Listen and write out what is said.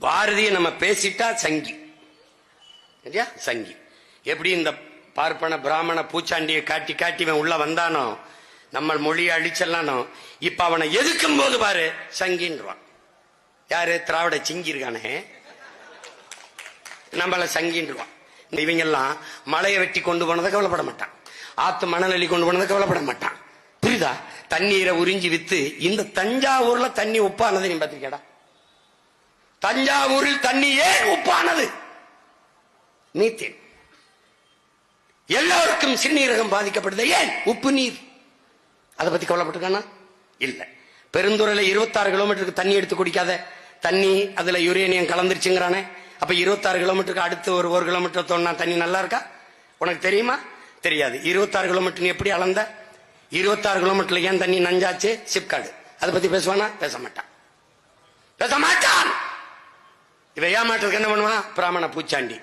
பாரதிய நம்ம பேசிட்டா சங்கி. சரியா? சங்கி. எப்படி இந்த பார்ப்பன பிராமண பூச்சாண்டியை காட்டி காட்டி இவன் உள்ள வந்தானோ நம்ம மொழியை அழிச்சலானோ இப்ப அவனை எதுக்கும் போது பாரு சங்கின்றான் யாரு? திராவிட சிங்கி இருக்கானே. நம்மள சங்கின்றான் இவங்கெல்லாம் மலையை வெட்டி கொண்டு போனதை கவலைப்பட மாட்டான். ஆத்து மணல் கொண்டு போனதை கவலைப்பட மாட்டான். புரியுதா? தண்ணீரை உறிஞ்சி வித்து இந்த தஞ்சாவூர்ல தண்ணி உப்பானது நீ பாத்திருக்கேடா தஞ்சாவூரில் தண்ணி ஏன் உப்பானது. நீத்தேன். எல்லோருக்கும் சிறுநீரகம் பாதிக்கப்படுது? ஏன்? உப்பு நீர். அதை பத்தி கவலைப்பட்டிருக்கானா? இல்லை. பெருந்துறையில் இருபத்தாறு கிலோமீட்டருக்கு தண்ணி எடுத்து குடிக்காத. தண்ணி அதுல யுரேனியம் கலந்துருச்சுங்கிறானே. அப்ப இருபத்தாறு கிலோமீட்டருக்கு அடுத்து ஒரு ஒரு கிலோமீட்டர் தோணா தண்ணி நல்லா இருக்கா? உனக்கு தெரியுமா? தெரியாது. இருபத்தாறு கிலோமீட்டர் நீ எப்படி அளந்த? இருபத்தாறு கிலோமீட்டர்ல ஏன் தண்ணி நஞ்சாச்சு? சிப்காடு. அதை பத்தி பேசுவானா? பேச மாட்டான். பேச மாட்டான்! இவன் ஏமாற்றதுக்கு என்ன பண்ணுவான் பிராமண பூச்சாண்டி